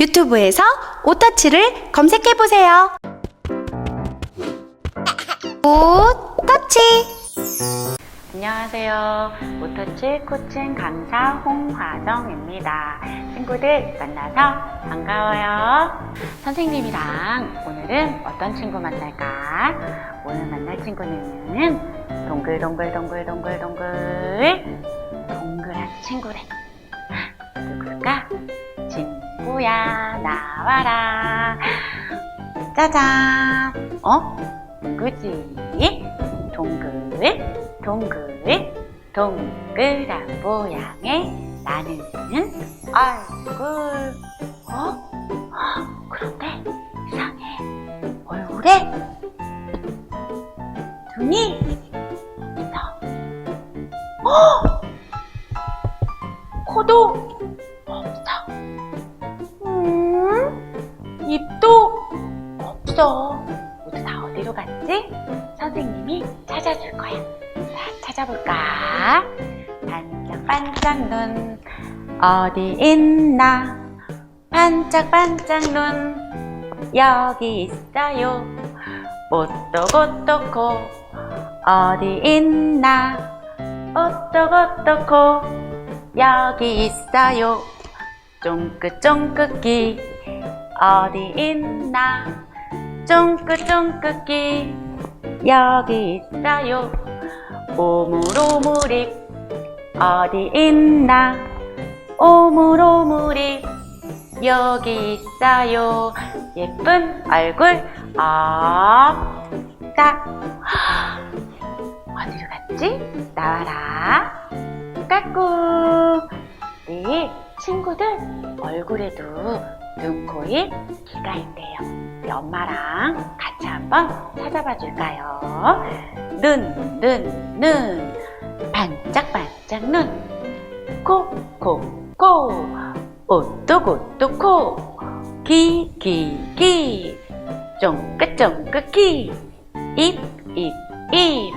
유튜브에서 오터치를 검색해보세요. 오터치! 안녕하세요. 모터치 코칭 강사 홍화정입니다. 친구들 만나서 반가워요. 선생님이랑 오늘은 어떤 친구 만날까? 오늘 만날 친구는 동글동글동글동글동글 동그란 친구래. 친구야 나와라. 짜잔. 어? 누구지? 동글 동글 동글한 모양의 나는 얼굴 어? 헉, 그런데 이상해 얼굴에 눈이 있어 어? 코도 어디로 갔지? 선생님이 찾아줄 거야. 자, 찾아볼까? 반짝반짝 눈, 어디 있나? 반짝반짝 눈, 여기 있어요. 오똑오똑코, 어디 있나? 오똑오똑코, 여기 있어요. 쫑긋쫑긋기, 어디 있나? 쫑긋 쫑긋기, 여기 있어요. 오물오물이 어디 있나? 오물오물이 여기 있어요. 예쁜 얼굴 없다. 어디로 갔지? 나와라. 까꿍. 네, 친구들 얼굴에도 눈, 코, 입, 귀가 있대요. 우리 엄마랑 같이 한번 찾아봐 줄까요? 눈, 눈, 눈. 반짝반짝 눈. 코, 코, 코. 오똑, 오똑, 코. 귀, 귀, 귀. 쫑긋, 쫑긋, 귀. 입, 입, 입.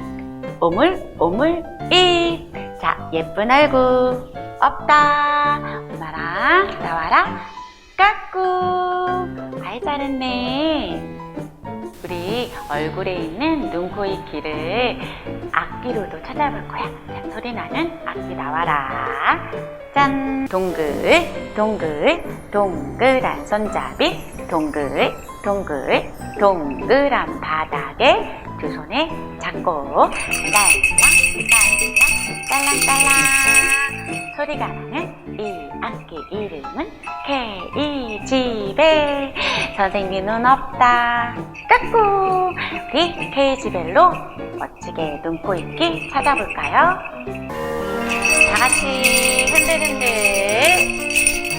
오물, 오물, 입. 자, 예쁜 얼굴. 없다. 엄마랑 나와라. 잘했네. 우리 얼굴에 있는 눈, 코, 입, 귀를 악기로도 찾아볼 거야. 자, 소리 나는 악기 나와라. 짠! 동글, 동글, 동글한 손잡이, 동글, 동글, 동글한 바닥에 두 손에 잡고, 딸랑, 딸랑, 딸랑 딸랑. 소리가 나는 이 악기 이름은 케이지벨. 선생님 눈 없다. 까꿍. 우리 케이지벨로 멋지게 눈코 입기 찾아볼까요? 다 같이 흔들흔들.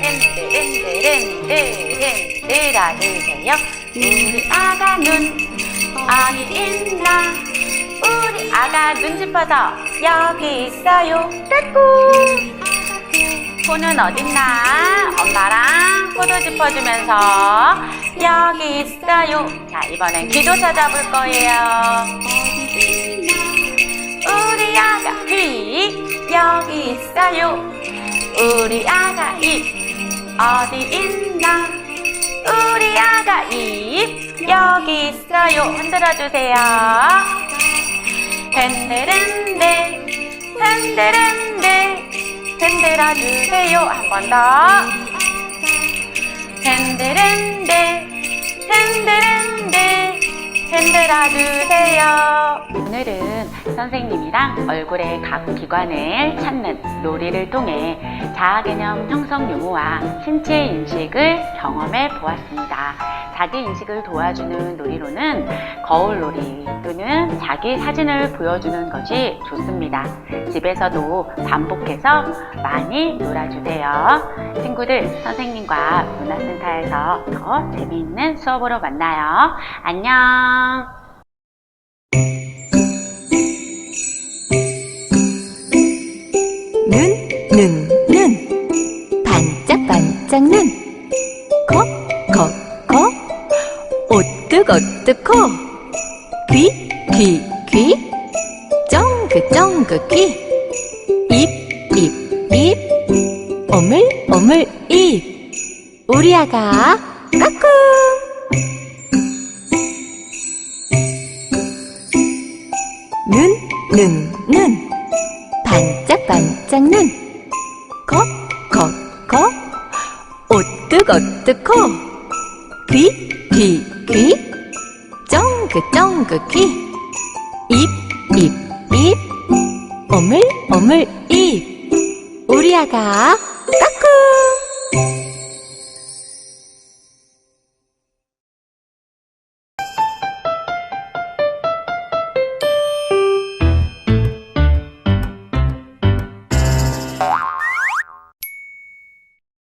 흔들흔들흔들흔들 해주세요. 우리 아가 눈 어디 있나? 우리 아가 눈 짚어서 여기 있어요. 까꿍. 코는 어딨나? 엄마랑 코도 짚어주면서 여기 있어요. 자, 이번엔 귀도 찾아볼 거예요. 우리 아가 귀 여기 있어요. 우리 아가 입 어디 있나? 우리 아가 입 여기 있어요. 흔들어 주세요. 흔들흔들 흔들흔들 흔들어 주세요. 한 번 더. 흔들흔들 흔들흔들 흔들어 주세요. 오늘은 선생님이랑 얼굴의 각 기관을 찾는 놀이를 통해 자아 개념 형성 유무와 신체 인식을 경험해 보았습니다. 자기 인식을 도와주는 놀이로는 거울 놀이 또는 자기 사진을 보여주는 것이 좋습니다. 집에서도 반복해서 많이 놀아주세요. 친구들, 선생님과 문화센터에서 더 재미있는 수업으로 만나요. 안녕! 귀, 귀, 귀. 쫑긋, 쫑긋, 귀. 입, 입, 입. 오물, 오물, 입. 우리 아가 까꿍 눈, 눈, 눈 반짝반짝 눈 코, 코, 코 오뜨거뜨 코 귀, 귀, 귀 쫑긋, 쫑긋 귀 입, 입, 입. 오물, 오물 입. 우리 아가